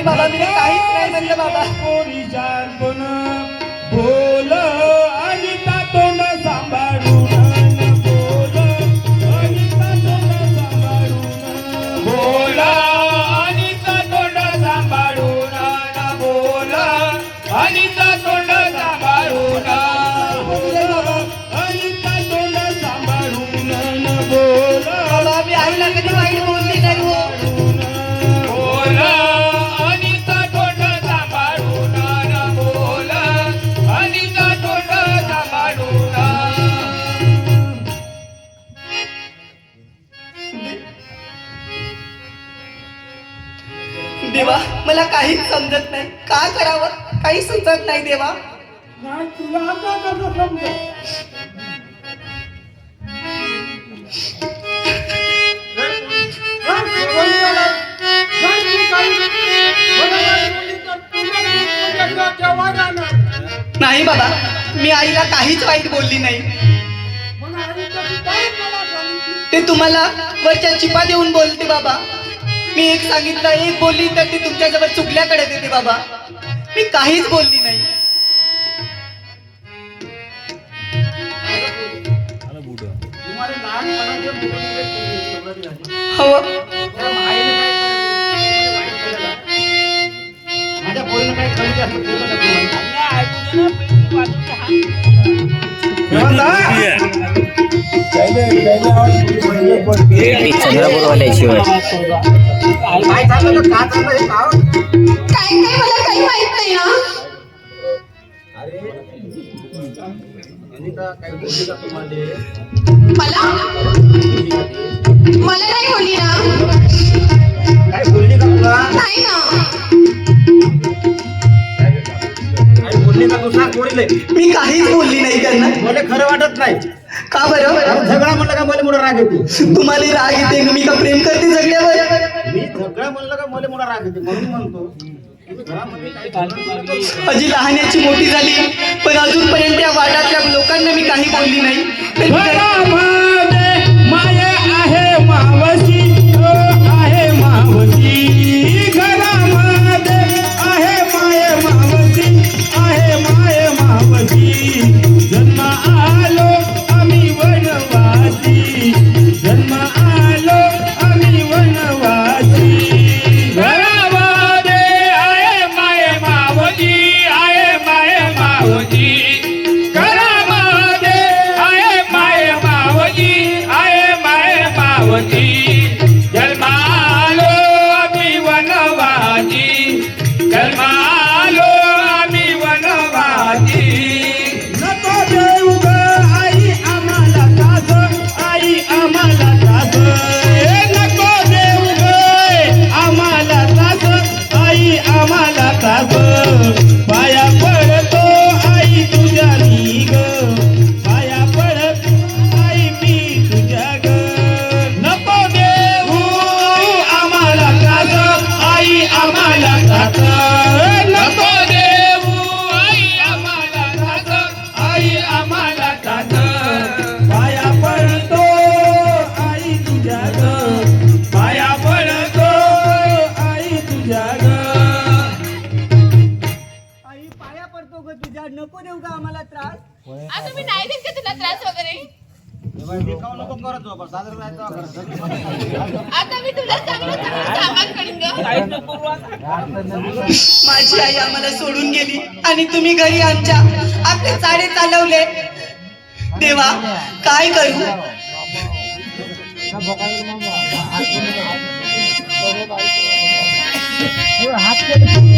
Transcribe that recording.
नाही बाबा मी काहीच नाही म्हणलं बाबा. देवा मला काहीच समजत नाही. का करावं? काही सुचत नाही देवा. नाही तुला आता कसं समजेल नाही? बाबा मी आईला काहीच वाईट बोलली नाही. ते तुम्हाला वरच्या चिपा देऊन बोलते बाबा. मी एक सांगितलं एक बोलली तर ती तुमच्याजवळ चुकल्याकडे देते बाबा. मी काहीच बोलली नाही. हो. चंद्रपूरवाल्याशिवाय काय काय मला काही माहीत नाही ना मला मला नाही बोलली ना काय बोलली का तुला नाही ना काय बोलली का तू सांग कोणीले मी काहीच बोलली नाही त्यांना. मला खरं वाटत नाही. का बरं? झगडा म्हणलं का मला मोठा राग येते? तुम्हाला राग येते मी का प्रेम करते झगड्यावर मी झगडा म्हणलं का मला मोठा राग येते? म्हणून म्हणतो. अजी लहानाची मोठी झाली पण अजूनपर्यंत या वाड्यातल्या लोकांना मी काही बोलली नाही. माये आहे मावशी आहे मावशी. आहे माये मावशी आहे माये मावशी. पडतो ग तुझ्या नको देऊ का आम्हाला त्रास आता मी नाही देत का तुला त्रास वगैरे करत. आता मी तुला चांगलं चांगलं सामान करीन ग माझी आई आम्हाला सोडून गेली आणि तुम्ही घरी आमच्या आपले चाडे चालवले देवा काय करू हात